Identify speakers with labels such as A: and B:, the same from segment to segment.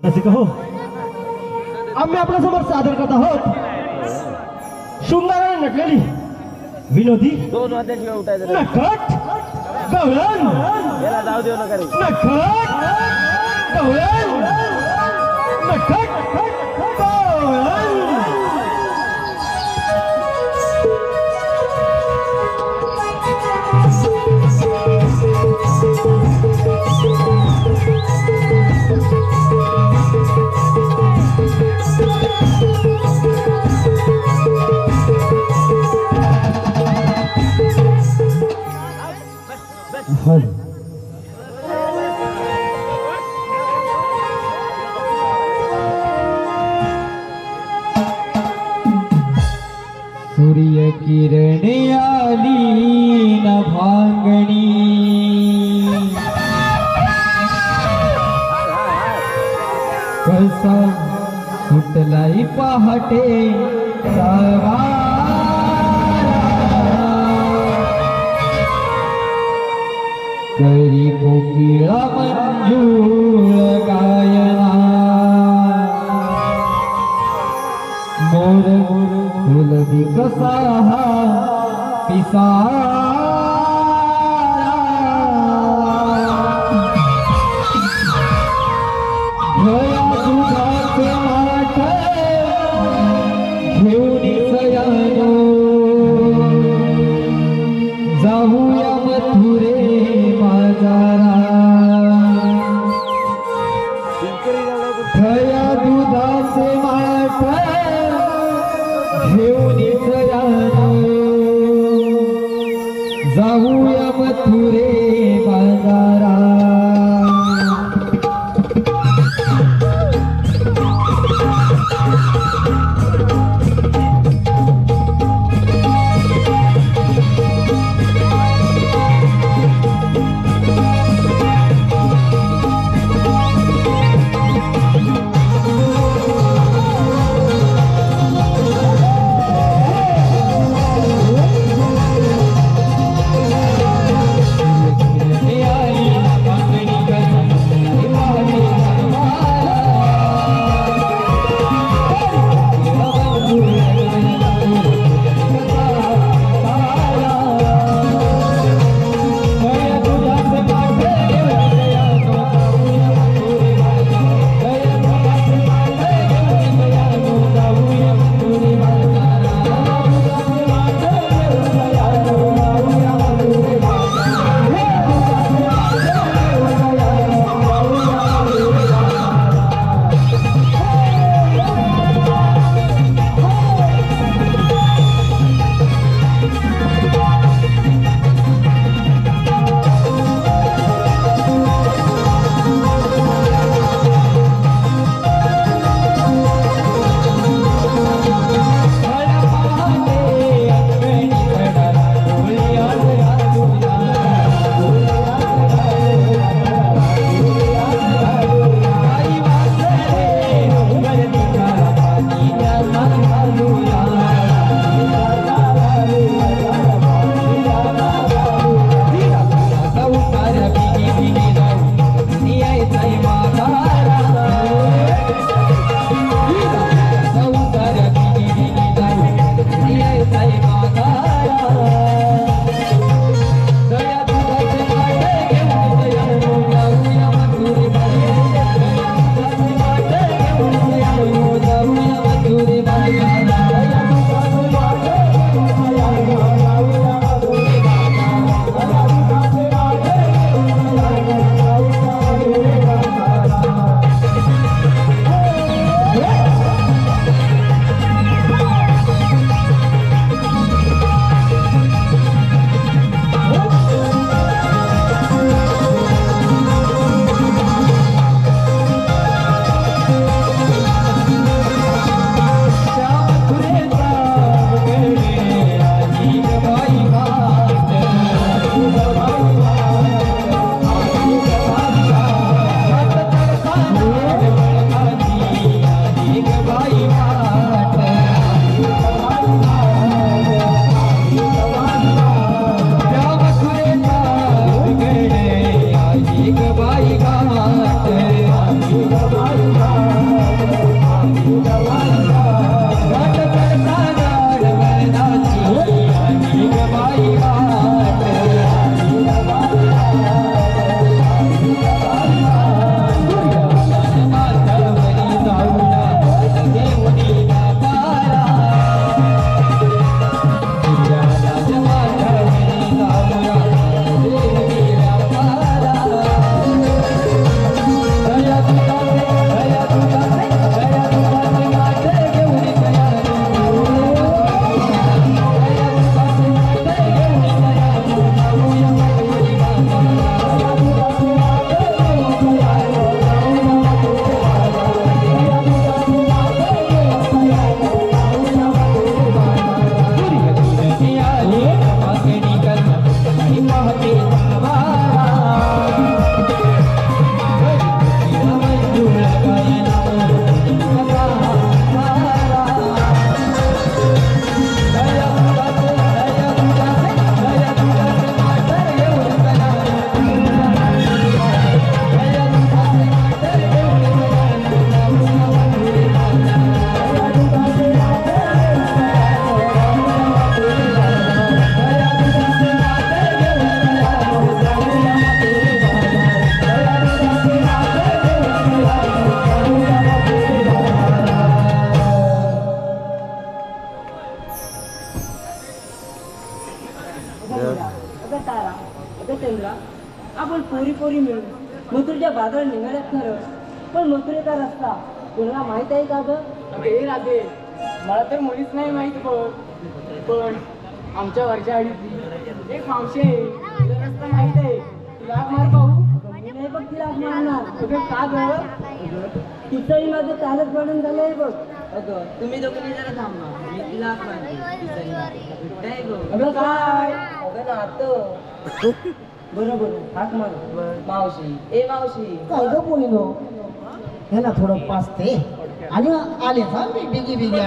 A: रसिक हो आम्ही आपल्यासमोर सादर करत आहोत शृंगाराने नटलेली विनोदी
B: दोन वाजल्याशिवाय उठायचं नाही.
A: नटखट गवळण
B: याला जाऊ देऊ नका रे
A: नटखट गवळण नटखट गवळण
C: कसा सुटलाई पहाटे? करी कोकिळा मंजूळ गायना. मोर फुलदी कसा हा पिसारा
D: पण मथुरेचा रस्ता. तुला माहीत आहे का ग?
E: राधे मला तर मुलीच नाही माहीत बघ. पण आमच्या वरच्या आडीतली एक मावशी आहे. तुला रस्ता माहीत आहे. तुला मार पाहू.
D: मी नाही बघ तिला मारणार.
E: अगं का ग?
D: तिचंही माझं कालच पडून झालंय बघ.
E: अगं तुम्ही दोघी जरा थांबा. मी तिला
D: अगं काय?
E: अगं नातं.
D: बरोबर हाक मार.
E: मावशी. ए मावशी.
C: काय ग पोलिनो हे ना थोडं पाचते आणि आले हा मी बिगी बिगी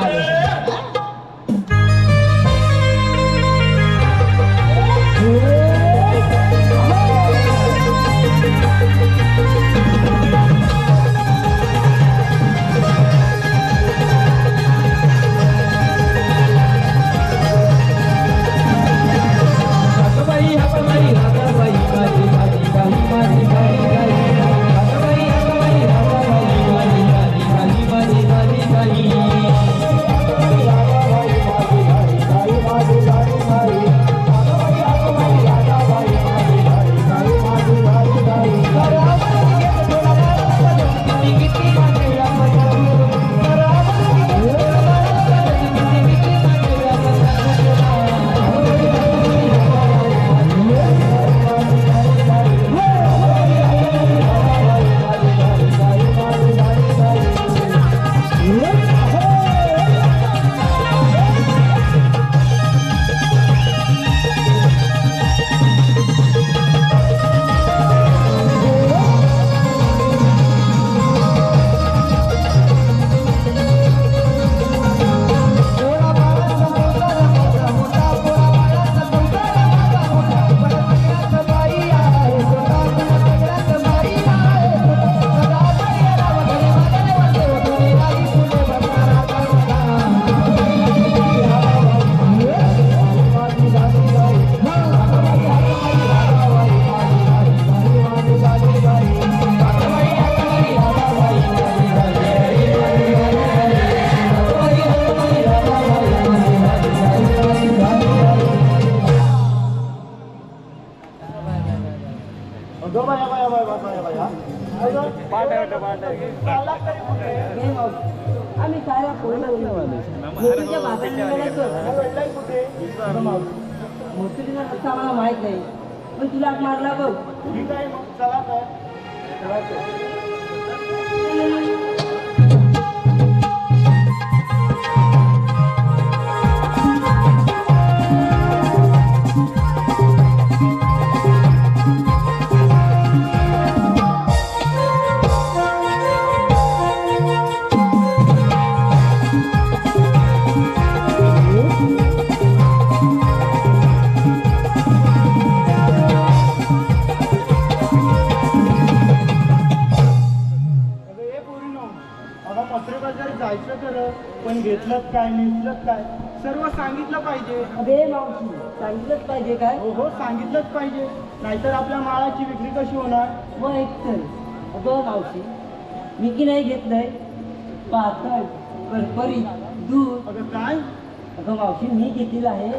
D: मथुरीचा रस्ता आम्हाला माहीत नाही. पण तुला मारला बघ.
F: ठीक आहे मग चला काय? घेतलं काय नेसलं काय? सर्व सांगितलं पाहिजे.
D: अबे मावशी सांगितलंच पाहिजे काय?
F: हो हो सांगितलंच पाहिजे. नाहीतर आपल्या माळाची विक्री कशी होणार?
D: मग एक तर अगं मावशी मी की नाही घेतलंय? पातळ परपरीत दूध.
F: अगं काय?
D: अगं मावशी मी घेतलेलं आहे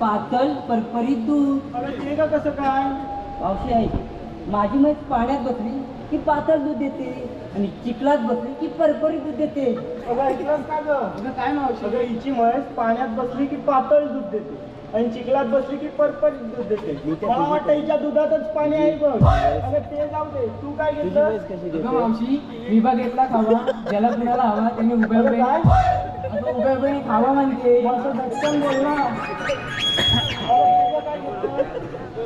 D: पातळ परपरीत दूध.
F: अगं ते का कसं काय?
D: मावशी आहे माझी म्हैस पाण्यात बसली की पातळ दूध देते आणि चिखलात बसली की परपरीत दूध देते.
F: अगं ऐकलंस का गं?
E: अगं काय
F: अगं हिची म्हैस पाण्यात बसली की पातळ दूध देते आणि चिखलात बसली की परपरीत दूध देते. मला वाटतं हिच्या दुधातच पाणी आहे बघ. अगं ते जाऊ दे. तू काय घेतलं
E: मावशी विभा घेतला खावा ज्याला कुणाला हवा त्यांनी उभ्या
F: अगं
E: उभे
F: काय?
E: अगं उभ्या उभे खावा म्हणते.
F: असं झटकन बोल ना.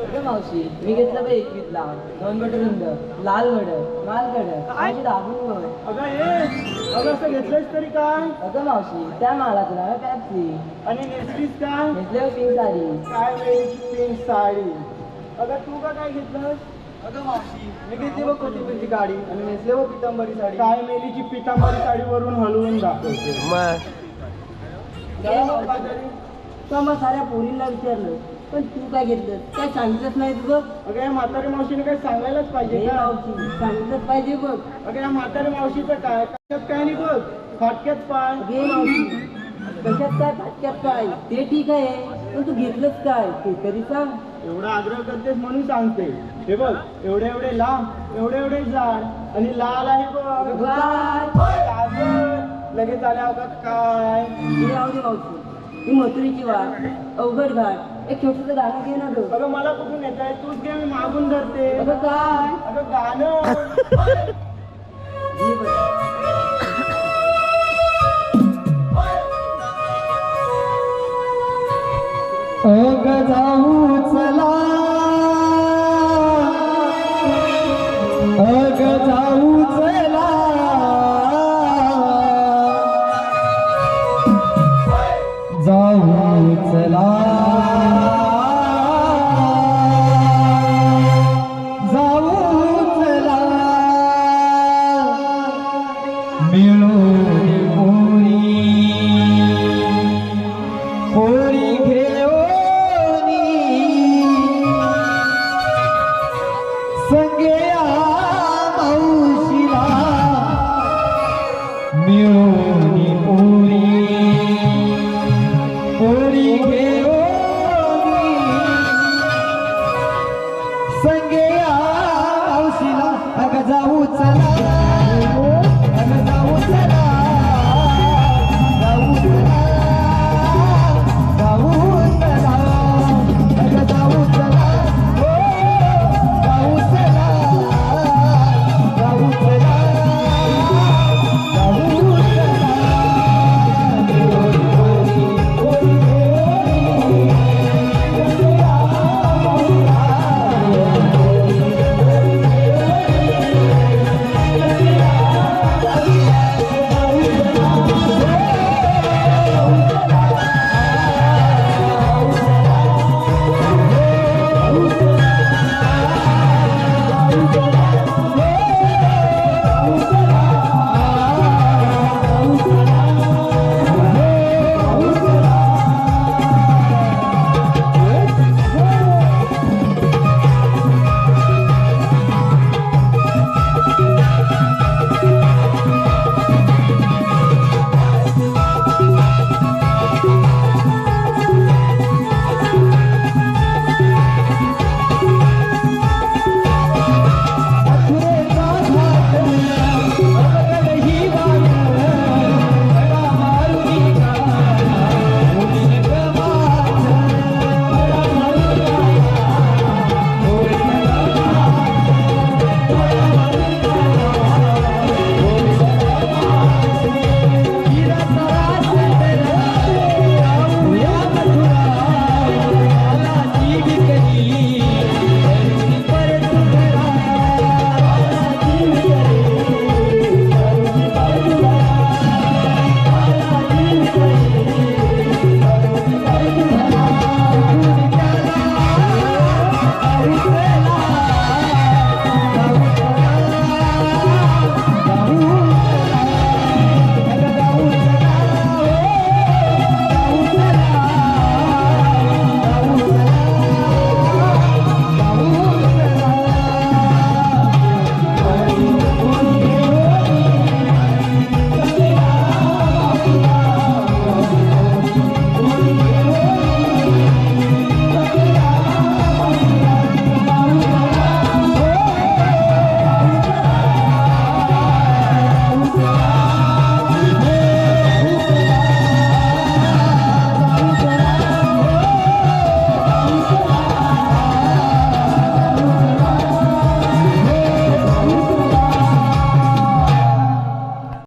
D: मावशी मी घेतलं बाई एकवीसला दोन गट रुंद. लाल गड लाल गड. मावशी दाबून.
F: अगं ये अगं असं घेतलंस तरी काय?
D: अगं मावशी त्या मालाचं नाव आहे पॅप्सी
F: आणि नेसलीस काय
D: घेतल्यावर पिंक साडी.
F: काय वेळची पिंक साडी? अगं तू का काय घेतलंस?
E: अगं मावशी मी घेतली बघ कोथिंबीरची गाडी. आणि नेसले बघ पितांबरी साडी.
F: काय मेलीची पितांबरी साडीवरून हलवून दाखवते.
G: मग
D: साऱ्या पोरींना विचारलं. पण तू काय घेतलं? काय सांगितलंच नाही तुझं?
F: अगं या म्हातारी मावशीने काही सांगायलाच पाहिजे
D: हे
F: का?
D: मावशी सांगितलंच पाहिजे बघ.
F: अगं या म्हातारी मावशीचं काय? कशात काय नाही बघ. फाटक्यात पाय.
D: घे मावशी कशात काय फाटक्यात काय ते ठीक आहे पण तू घेतलंच काय? ते तरी सांग.
F: एवढा आग्रह करतेस म्हणून सांगते. हे बघ एवढे एवढे लांब एवढे एवढे जाड आणि लाल आहे बघ. लगेच आल्या अवघात काय.
D: ही राहू दे मावशी. ही मथुरीची वाट अवघड घाट एक छोटस गाणं घे ना गं.
F: अगं मला कुठून येत आहे? तूच घे मी मागून धरते.
D: अगं काय
F: अगं गाणं.
D: हे बघ.
C: अग जाऊ जाऊ